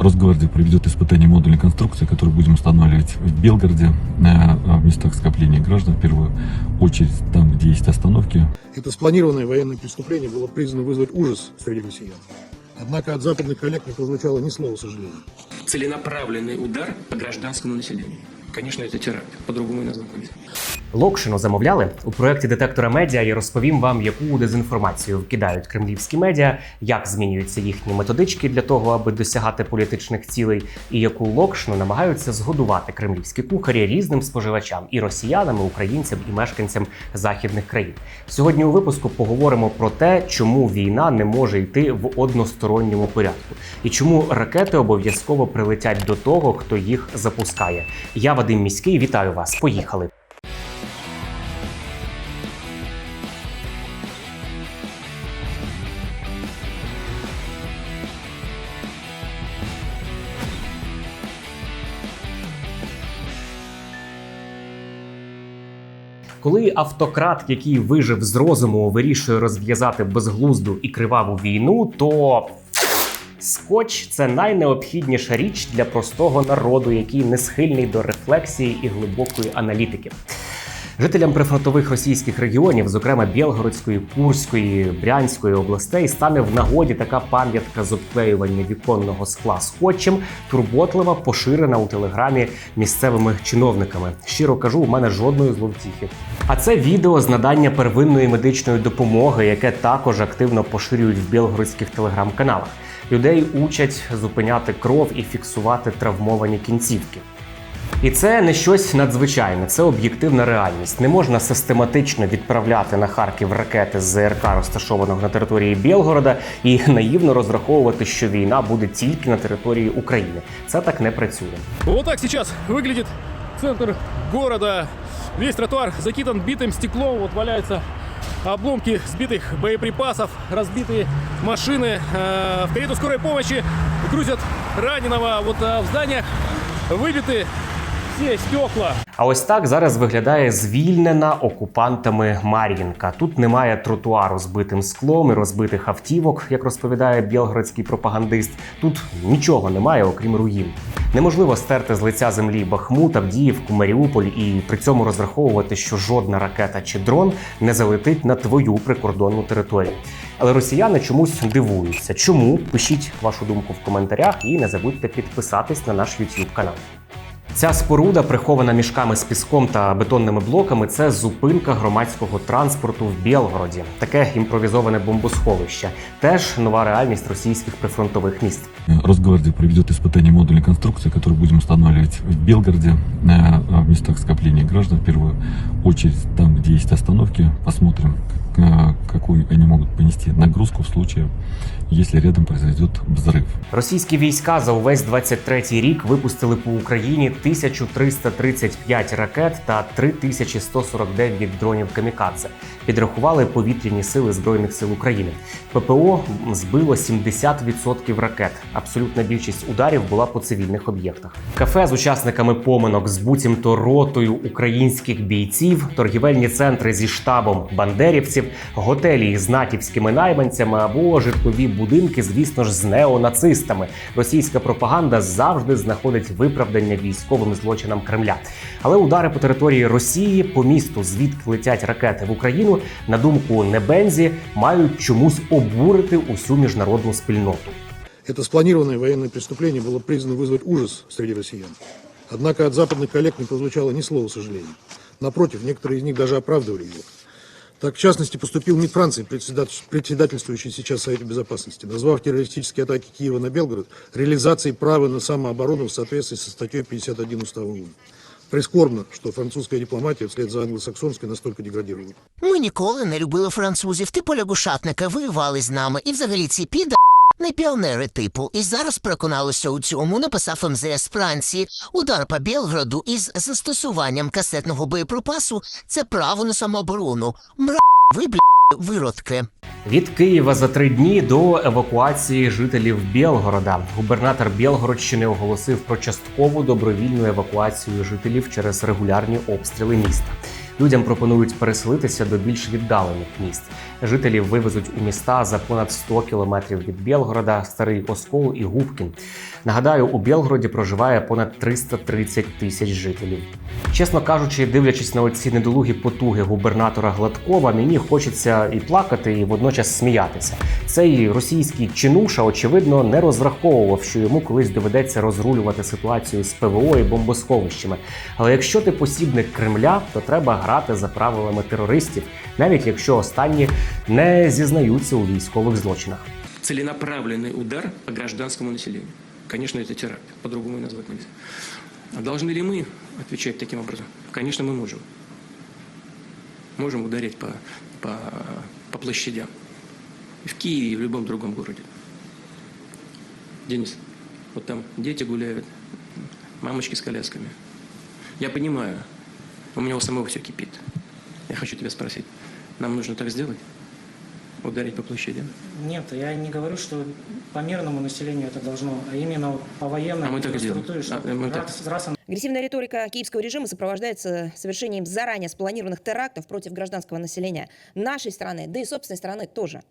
Росгвардия проведет испытание модульной конструкции, которую будем устанавливать в Белгороде, в местах скопления граждан, в первую очередь там, где есть остановки. Это спланированное военное преступление было призвано вызвать ужас среди россиян. Однако от западных коллег не прозвучало ни слова сожаления. целенаправленный удар по гражданскому населению. Конечно, это теракт, по-другому и назвать нельзя. Локшину замовляли у проєкті детектора медіа. Я розповім вам, яку дезінформацію вкидають кремлівські медіа, як змінюються їхні методички для того, аби досягати політичних цілей, і яку локшину намагаються згодувати кремлівські кухарі різним споживачам і росіянам, і українцям, і мешканцям західних країн. Сьогодні у випуску поговоримо про те, чому війна не може йти в односторонньому порядку, і чому ракети обов'язково прилетять до того, хто їх запускає. Я Вадим Міський, вітаю вас. Поїхали. Коли автократ, який вижив з розуму, вирішує розв'язати безглузду і криваву війну, то скотч це найнеобхідніша річ для простого народу, який не схильний до рефлексії і глибокої аналітики. Жителям прифронтових російських регіонів, зокрема Білгородської, Курської, Брянської областей, стане в нагоді така пам'ятка з обклеювання віконного скла скотчем, турботлива, поширена у телеграмі місцевими чиновниками. Щиро кажу, у мене жодної зловтіхи. А це відео з надання первинної медичної допомоги, яке також активно поширюють в білгородських телеграм-каналах. Людей учать зупиняти кров і фіксувати травмовані кінцівки. І це не щось надзвичайне, це об'єктивна реальність. Не можна систематично відправляти на Харків ракети з ЗРК, розташованого на території Білгорода, і наївно розраховувати, що війна буде тільки на території України. Це так не працює. Вот так сейчас выглядит центр города. Весь тротуар закидан битым стеклом. Вот валяются обломки сбитых боеприпасов, разбитые машины. Э, В карету скорой помощи грузят раненого. Вот э, в зданиях выбиты все стекла. А ось так зараз виглядає звільнена окупантами Мар'їнка. Тут немає тротуару з битим склом і розбитих автівок, як розповідає білгородський пропагандист. Тут нічого немає, окрім руїн. Неможливо стерти з лиця землі Бахмут, Авдіївку, Маріуполь і при цьому розраховувати, що жодна ракета чи дрон не залетить на твою прикордонну територію. Але росіяни чомусь дивуються. Чому? Пишіть вашу думку в коментарях і не забудьте підписатись на наш YouTube канал. Ця споруда, прихована мішками з піском та бетонними блоками, це зупинка громадського транспорту в Білгороді. Таке імпровізоване бомбосховище. Теж нова реальність російських прифронтових міст. Э, Росгвардия проведет испытание модульной конструкции, которую будем устанавливать в Белгороде, э, в местах скопления граждан, в первую очередь там, где есть остановки. Посмотрим, как- э, какую они могут понести нагрузку в случае, если рядом произойдет взрыв. Російські війська за увесь 23-й рік випустили по Україні 1335 ракет та 3149 дронів камікадзе. Підрахували повітряні сили збройних сил України. ППО збило 70% ракет. Абсолютна більшість ударів була по цивільних об'єктах. Кафе з учасниками поминок з буцімто ротою українських бійців, торгівельні центри зі штабом бандерівців, готелі з натівськими найманцями або житлові будинки, звісно ж, з неонацистами. Російська пропаганда завжди знаходить виправдання військовим злочинам Кремля. Але удари по території Росії, по місту, звідки летять ракети в Україну, на думку Небензі, мають чомусь обурити усю міжнародну спільноту. Это спланированное военное преступление было призвано вызвать ужас среди россиян. Однако от западных коллег не прозвучало ни слова сожаления. Напротив, некоторые из них даже оправдывали его. Так, в частности, поступил МИД Франции, председатель- председательствующий сейчас Совете Безопасности, назвав террористические атаки Киева на Белгород реализацией права на самооборону в соответствии со статьей 51 Устава ООН. Прискорбно, что французская дипломатия вслед за англосаксонской настолько деградировала. Ми ніколи не любили французів, Ти полягушатника воювали з нами. І взагалі ці піда не піонери типу. І зараз переконалися у цьому, написав МЗС Франції. Удар по Білгороду із застосуванням касетного боєприпасу – це право на самооборону. Мра ви бля виродки. Від Києва за три дні до евакуації жителів Білгорода. Губернатор Білгородщини оголосив про часткову добровільну евакуацію жителів через регулярні обстріли міста. Людям пропонують переселитися до більш віддалених міст. Жителів вивезуть у міста за понад 100 кілометрів від Білгорода, Старий Оскол і Губкін. Нагадаю, у Білгороді проживає понад 330 тисяч жителів. Чесно кажучи, дивлячись на оці недолугі потуги губернатора Гладкова, мені хочеться і плакати, і водночас сміятися. Цей російський чинуша, очевидно, не розраховував, що йому колись доведеться розрулювати ситуацію з ПВО і бомбосховищами. Але якщо ти посібник Кремля, то треба за правилами терористів, навіть якщо останні не зізнаються у військових злочинах. Целенаправленный удар по гражданскому населению. Конечно, это теракт. По-другому и назвать нельзя. А должны ли мы отвечать таким образом? Конечно, мы можем. Можем ударить по, по, по площадям. И в Киеве, и в любом другом городе. Денис, вот там дети гуляют, мамочки с колясками. Я понимаю, у меня у самого все кипит. Я хочу тебя спросить, нам нужно так сделать? Ударить по площадям? Нет, я не говорю, что по мирному населению это должно, а именно по военной А мы так и делаем. инфраструктуре, чтобы А, мы так. раз, раз Агрессивная риторика киевского режима сопровождается совершением заранее спланированных терактов против гражданского населения нашей страны, да и собственной страны тоже.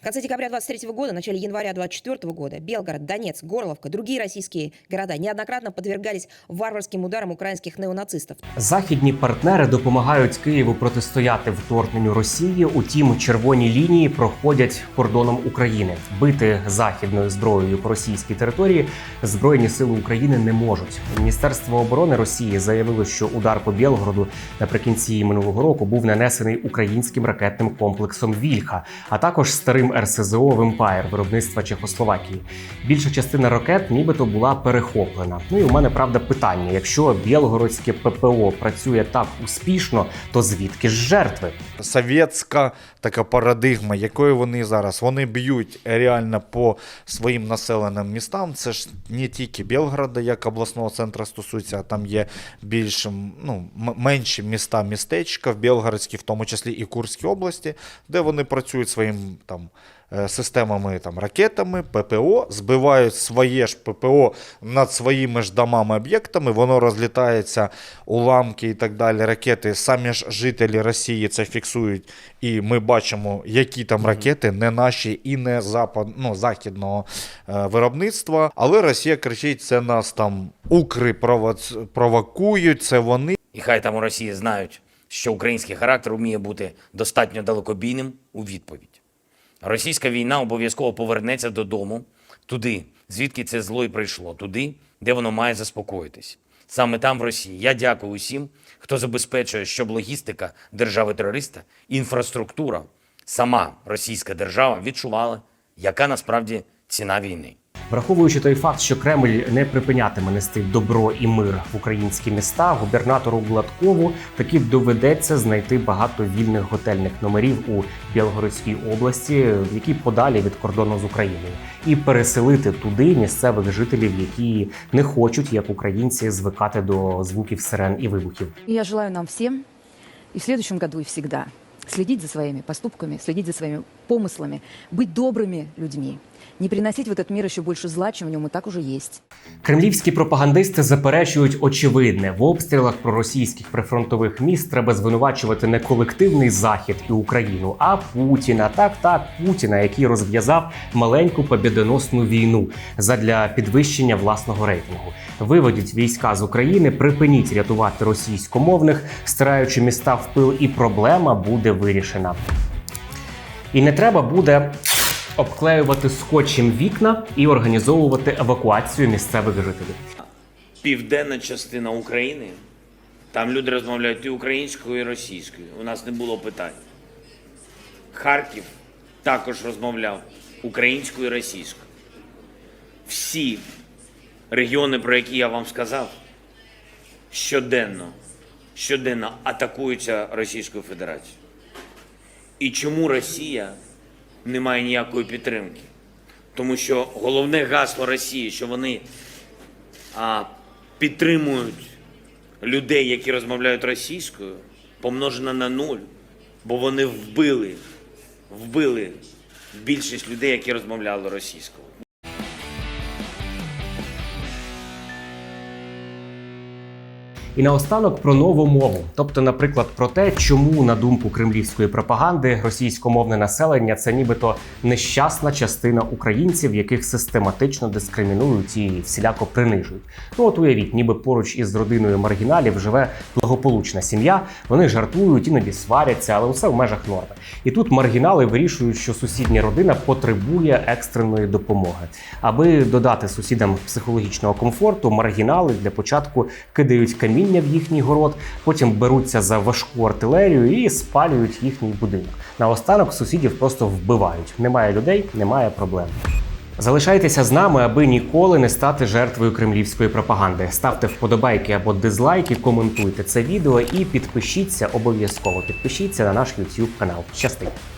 В конце декабря 23 года, начале января 24 года Белгород, Донецк, Горловка, другие российские города неоднократно подвергались варварским ударам украинских неонацистов. Західні партнери допомагають Києву протистояти вторгненню Росії. Утім, червоні лінії проходять кордоном України. Бити західною зброєю по російській території збройні сили України не можуть. Міністерство оборони Росії заявило, що удар по Білгороду наприкінці минулого року був нанесений українським ракетним комплексом Вільха, а також старим РСЗО «Вемпайр» виробництва Чехословакії. Більша частина ракет нібито була перехоплена. Ну і у мене правда питання: якщо білгородське ППО працює так успішно, то звідки ж жертви? совєтська така парадигма, якою вони зараз вони б'ють реально по своїм населеним містам. Це ж не тільки Білграда, як обласного центру стосується, а там є більш ну, менші міста, містечка в Білгородській, в тому числі і Курській області, де вони працюють своїм там. Е, Системами там ракетами, ППО, збивають своє ж ППО над своїми ж домами, об'єктами, воно розлітається, уламки і так далі. Ракети. Самі ж жителі Росії це фіксують, і ми бачимо, які там ракети, не наші і не запад, ну, західного е, виробництва. Але Росія кричить: це нас там укри провоц- провокують, це вони. І хай там у Росії знають, що український характер вміє бути достатньо далекобійним у відповідь. Російська війна обов'язково повернеться додому, туди, звідки це зло і прийшло, туди, де воно має заспокоїтись. Саме там, в Росії. Я дякую усім, хто забезпечує, щоб логістика держави-терориста, інфраструктура, сама російська держава відчувала, яка насправді ціна війни. Враховуючи той факт, що Кремль не припинятиме нести добро і мир в українські міста, губернатору Гладкову таки доведеться знайти багато вільних готельних номерів у Білгородській області, які подалі від кордону з Україною, і переселити туди місцевих жителів, які не хочуть, як українці, звикати до звуків сирен і вибухів. Я желаю нам всем и в следующем году, и всегда следить за своими поступками, следить за своими помыслами, быть добрыми людьми, не приносить в этот мир еще больше зла, чем в нем и так уже есть. Кремлівські пропагандисти заперечують очевидне в обстрілах проросійських прифронтових міст треба звинувачувати не колективний захід і Україну, а Путіна. Так, так, Путіна, який розв'язав маленьку побєдоносну війну задля підвищення власного рейтингу. Виведіть війська з України, припиніть рятувати російськомовних, стираючи міста в пил, і проблема буде вирішена. І не треба буде обклеювати скотчем вікна і організовувати евакуацію місцевих жителів. Південна частина України, там люди розмовляють і українською, і російською. У нас не було питань. Харків також розмовляв українською і російською. Всі регіони, про які я вам сказав, щоденно, щоденно атакуються Російською Федерацією. І чому Росія не має ніякої підтримки? Тому що головне гасло Росії, що вони а, підтримують людей, які розмовляють російською, помножено на нуль, бо вони вбили, вбили більшість людей, які розмовляли російською. І наостанок про нову мову, тобто, наприклад, про те, чому на думку кремлівської пропаганди російськомовне населення це нібито нещасна частина українців, яких систематично дискримінують і всіляко принижують. Ну от уявіть, ніби поруч із родиною маргіналів живе благополучна сім'я. Вони жартують, іноді сваряться, але усе в межах норми. І тут маргінали вирішують, що сусідня родина потребує екстреної допомоги. Аби додати сусідам психологічного комфорту, маргінали для початку кидають каміння в їхній город, потім беруться за важку артилерію і спалюють їхній будинок. Наостанок сусідів просто вбивають. Немає людей, немає проблем. Залишайтеся з нами, аби ніколи не стати жертвою кремлівської пропаганди. Ставте вподобайки або дизлайки, коментуйте це відео і підпишіться обов'язково. Підпишіться на наш YouTube канал. Щастить!